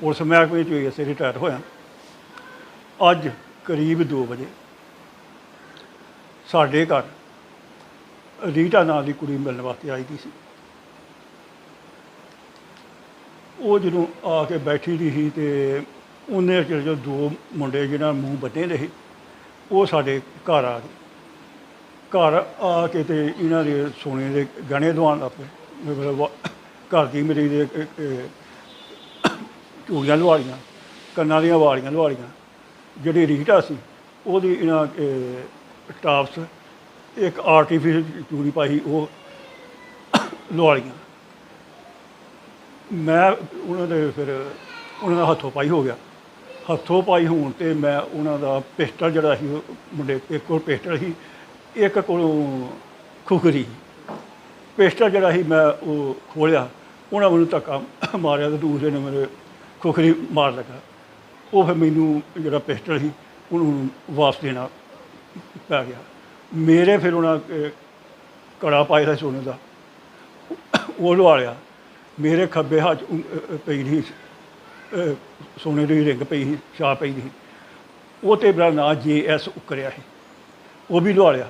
Police ਮਹਿਕਮੇ 'ਚ ਚੋਂ ਅਸੀਂ ਰਿਟਾਇਰ ਹੋਇਆ ਅੱਜ ਕਰੀਬ 2 ਵਜੇ ਸਾਡੇ ਘਰ ਰੀਟਾ ਨਾਂ ਦੀ ਕੁੜੀ ਮਿਲਣ ਵਾਸਤੇ ਆਈ ਦੀ ਸੀ। ਉਹ ਜਦੋਂ ਆ ਕੇ ਬੈਠੀ ਦੀ ਸੀ ਤੇ ਉਹਨੇ ਚਿਰ ਜੋ ਦੋ ਮੁੰਡੇ ਜਿਹਨਾਂ ਮੂੰਹ ਬੱਧੇ ਦੇ ਸੀ, ਉਹ ਸਾਡੇ ਘਰ ਆ ਗਏ। ਘਰ ਆ ਕੇ ਤੇ ਇਹਨਾਂ ਦੇ ਸੋਨੇ ਦੇ ਗਹਿਣੇ ਦਵਾਉਣ ਲੱਗ ਪਏ। ਮਤਲਬ ਘਰ ਦੀ ਮੇਰੀ ਦੇ ਚੂੜੀਆਂ ਲਵਾ ਲਈਆਂ ਕੰਨਾਂ ਦੀਆਂ ਵਾਲੀਆਂ ਲਵਾ ਲਈਆਂ ਜਿਹੜੀ ਰੀਟਾ ਸੀ, ਉਹਦੀ ਇਹਨਾਂ ਟਾਪਸ ਇੱਕ ਆਰਟੀਫੀਸ਼ਲ ਚੂੜੀ ਪਾਈ ਉਹ ਲਵਾ ਲਈਆਂ ਮੈਂ ਉਹਨਾਂ ਦੇ ਫਿਰ, ਉਹਨਾਂ ਦਾ ਹੱਥੋਂ ਪਾਈ ਹੋ ਗਿਆ। ਹੱਥੋਂ ਪਾਈ ਹੋਣ ਤੇ ਮੈਂ ਉਹਨਾਂ ਦਾ ਪਿਸਟਲ ਜਿਹੜਾ ਸੀ, ਉਹ ਮੁੰਡੇ ਇੱਕ ਕੋਲ ਪਿਸਟਲ ਸੀ, ਇੱਕ ਕੋਲੋਂ ਖੁਖਰੀ। ਪਿਸਟਲ ਜਿਹੜਾ ਸੀ, ਮੈਂ ਉਹ ਖੋਲਿਆ ਉਹਨਾਂ ਮੈਨੂੰ ਧੱਕਾ ਮਾਰਿਆ ਤੇ ਦੂਸਰੇ ਨੇ ਮੇਰੇ ਖੁਖਰੀ ਮਾਰ ਲੱਗਾ। ਉਹ ਫਿਰ ਮੈਨੂੰ ਜਿਹੜਾ ਪਿਸਟਲ ਸੀ, ਉਹਨੂੰ ਵਾਪਸ ਦੇਣਾ ਪੈ ਗਿਆ। ਮੇਰੇ ਫਿਰ ਉਹਨਾਂ ਕੜਾ ਪਾਇਆ ਸੀ ਸੋਨੇ ਦਾ। ਉਹ ਲਵਾ ਲਿਆ। ਮੇਰੇ ਖੱਬੇ ਹੱਥ ਪਈ ਸੀ ਸੋਨੇ ਦੀ ਰਿੰਗ ਪਈ ਸੀ, ਛਾਪ ਪਈ ਸੀ। ਉਹ ਤੇ ਮੇਰਾ ਨਾਂ ਜੇ ਐਸ ਉਕਰਿਆ ਸੀ। ਉਹ ਵੀ ਲਵਾ ਲਿਆ।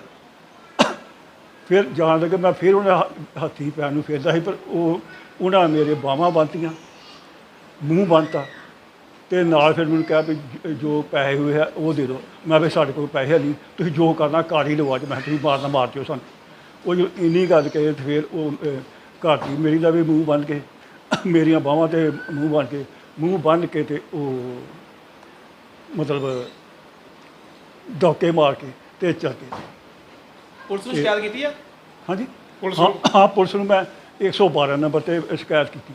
ਫਿਰ ਜਾਣ ਲੱਗੇ, ਮੈਂ ਫਿਰ ਉਹਨਾਂ ਹ- ਹੱਥੀ ਪੈਰ ਨੂੰ ਫੇਰਦਾ ਸੀ, ਪਰ ਉਹ, ਉਹਨਾਂ ਮੇਰੇ ਬਾਹਾਂ ਬੰਨ੍ਹਤੀਆਂ ਮੂੰਹ ਬੰਨਤਾ ਤੇ ਨਾਲ ਫਿਰ ਮੈਨੂੰ ਕਿਹਾ ਵੀ ਜ- ਜੋ ਪੈਸੇ ਹੋਏ ਆ ਉਹ ਦੇ ਦਿਓ। ਮੈਂ ਵੀ ਸਾਡੇ ਕੋਲ ਪੈਸੇ ਨਹੀਂ ਤੁਸੀਂ ਜੋ ਕਰਨਾ ਘਰ ਹੀ ਲਵਾ ਅੱਜ ਮੈਂ ਕਿਹਾ ਤੁਸੀਂ ਮਾਰਨਾ ਮਾਰ ਦਿਓ ਸਾਨੂੰ। ਉਹ ਜੋ ਇੰਨੀ ਗੱਲ ਕਹੇ ਤੇ ਫਿਰ ਉਹ ਅਹ, ਘਰ ਦੀ ਮੇਰੀ ਦਾ ਵੀ ਮੂੰਹ ਬੰਨ ਕੇ ਮੇਰੀਆਂ ਬਾਹਾਂ ਤੇ ਮੂੰਹ ਬੰਨ ਕੇ ਮੂੰਹ ਬੰਨ ਕੇ ਤੇ ਉਹ ਮਤਲਬ ਡੋਕੇ ਮਾਰ ਕੇ ਤੇ ਚੱਲ ਗਏ ਪੁਲਿਸ ਨੂੰ ਸ਼ਿਕਾਇਤ ਕੀਤੀ ਆ? ਹਾਂਜੀ। ਪੁਲਿਸ ਹਾਂ ਨੂੰ? ਹਾਂ ਪੁਲਿਸ ਨੂੰ ਮੈਂ 112 ਨੰਬਰ ਤੇ ਸ਼ਿਕਾਇਤ ਕੀਤੀ।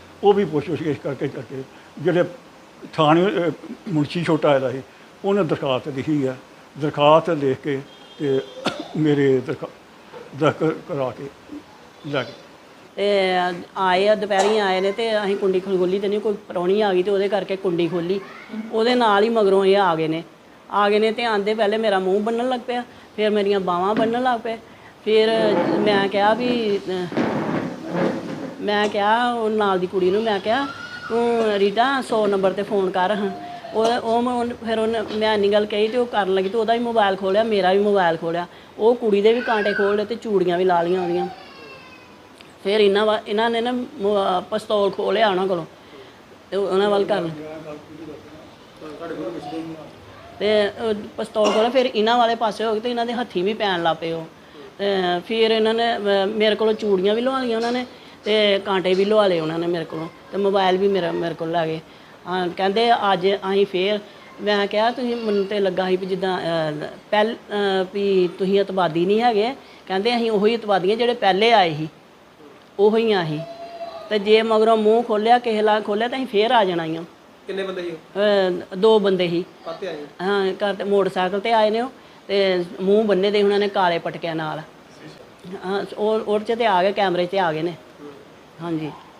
ਉਹ ਵੀ ਪੁੱਛ ਪੁੱਛ ਕਰਕੇ ਕਰਕੇ ਜਿਹੜੇ ਥਾਣੇ ਮੁਨਸ਼ੀ ਛੋਟਾ ਆਇਆ ਸੀ, ਉਹਨੇ ਦਰਖਾਸਤ ਲਿਖੀ ਆ। ਦਰਖਾਸਤ ਲਿਖ ਕੇ ਤੇ ਮੇਰੇ ਦਰਖਾ, ਦਰਖ ਕਰਾ ਕੇ ਲੈ ਗਏ। ਤੇ ਆਏ ਆ, ਦੁਪਹਿਰੀ ਆਏ ਨੇ ਤੇ ਅਸੀਂ ਕੁੰਡੀ ਖੋਲੀ ਤੇ ਨਹੀਂ, ਕੋਈ ਪ੍ਰਾਹੁਣੀ ਆ ਗਈ ਤੇ ਉਹਦੇ ਕਰਕੇ ਕੁੰਡੀ ਖੋਲੀ। ਉਹਦੇ ਨਾਲ ਹੀ ਮਗਰੋਂ ਇਹ ਆ ਗਏ ਨੇ। ਆ ਗਏ ਨੇ ਤੇ ਆਂਦੇ ਪਹਿਲੇ ਮੇਰਾ ਮੂੰਹ ਬੰਨਣ ਲੱਗ ਪਿਆ, ਫਿਰ ਮੇਰੀਆਂ ਬਾਹਾਂ ਬੰਨਣ ਲੱਗ ਪਏ। ਫਿਰ ਮੈਂ ਕਿਹਾ ਵੀ ਮੈਂ ਕਿਹਾ, ਉਹ ਨਾਲ ਦੀ ਕੁੜੀ ਨੂੰ ਮੈਂ ਕਿਹਾ, ਤੂੰ ਰੀਟਾ 100 ਨੰਬਰ ਤੇ ਫੋਨ ਕਰ, ਹਾਂ। ਉਹ ਉਹ ਫਿਰ ਉਹਨੇ, ਮੈਂ ਇੰਨੀ ਗੱਲ ਕਹੀ ਤੇ ਉਹ ਕਰਨ ਲੱਗੀ ਤੇ ਉਹਦਾ ਵੀ ਮੋਬਾਈਲ ਖੋਲਿਆ, ਮੇਰਾ ਵੀ ਮੋਬਾਈਲ ਖੋਲਿਆ। ਉਹ ਕੁੜੀ ਦੇ ਵੀ ਕਾਂਟੇ ਖੋਲ੍ਹ ਲਏ ਤੇ ਚੂੜੀਆਂ ਵੀ ਲਾ ਲਈਆਂ ਉਹਦੀਆਂ। ਫਿਰ ਇਹਨਾਂ ਵਾ, ਇਹਨਾਂ ਨੇ ਨਾ ਮੋ- ਪਿਸਤੌਲ ਖੋਲਿਆ ਉਹਨਾਂ ਕੋਲੋਂ। ਤੇ ਉਹਨਾਂ ਵੱਲ ਕਰ ਤੇ ਉਹ ਪਿਸਤੌਲ ਖੋਲਿਆ ਫਿਰ ਇਹਨਾਂ ਵਾਲੇ ਪਾਸੇ ਹੋ ਗਏ ਤੇ ਇਹਨਾਂ ਦੇ ਹੱਥੀ ਵੀ ਪੈਣ ਲੱਗ ਪਏ ਉਹ। ਤੇ ਫਿਰ ਇਹਨਾਂ ਨੇ ਮੇਰੇ ਕੋਲੋਂ ਚੂੜੀਆਂ ਵੀ ਲਵਾ ਲਈਆਂ ਉਹਨਾਂ ਨੇ। ਤੇ ਕਾਂਟੇ ਵੀ ਲਵਾ ਲਏ ਉਹਨਾਂ ਨੇ ਮੇਰੇ ਕੋਲੋਂ ਤੇ ਮੋਬਾਈਲ ਵੀ ਮੇਰਾ ਮੇਰੇ ਕੋਲ ਲੈ ਗਏ। ਹਾਂ, ਕਹਿੰਦੇ ਅੱਜ ਅਸੀਂ ਫੇਰ ਮੈਂ ਕਿਹਾ ਤੁਸੀਂ ਮੈਨੂੰ ਤੇ ਲੱਗਾ ਸੀ ਵੀ ਜਿੱਦਾਂ ਅਹ, ਪਹਿਲ ਅਹ, ਵੀ ਤੁਸੀਂ ਇਤਬਾਦੀ ਨਹੀਂ ਹੈਗੇ। ਕਹਿੰਦੇ ਅਸੀਂ ਉਹੀ ਇਤਬਾਦੀ ਹਾਂ ਜਿਹੜੇ ਪਹਿਲੇ ਆਏ ਸੀ ਉਹੋ ਆ ਅਸੀਂ। ਤੇ ਜੇ ਮਗਰੋਂ ਮੂੰਹ ਖੋਲਿਆ ਕਿਸੇ ਲਾ ਖੋਲਿਆ ਤਾਂ ਅਸੀਂ ਫੇਰ ਆ ਜਾਣਾ ਹੀ ਆ। ਕਿੰਨੇ ਬੰਦੇ ਸੀ ਅਹ ਦੋ ਬੰਦੇ ਸੀ। ਆਏ ਹਾਂ? ਘਰ ਤੇ ਮੋਟਰਸਾਈਕਲ ਤੇ ਆਏ ਨੇ ਉਹ ਤੇ ਮੂੰਹ ਬੰਨੇ ਦੇ ਉਹਨਾਂ ਨੇ ਕਾਲੇ ਪਟਕਿਆਂ ਨਾਲ। ਹਾਂ ਉਹ ਉਹ 'ਚ ਤੇ ਆ ਗਏ ਕੈਮਰੇ 'ਚ ਆ ਗਏ ਨੇ। ਹਾਂਜੀ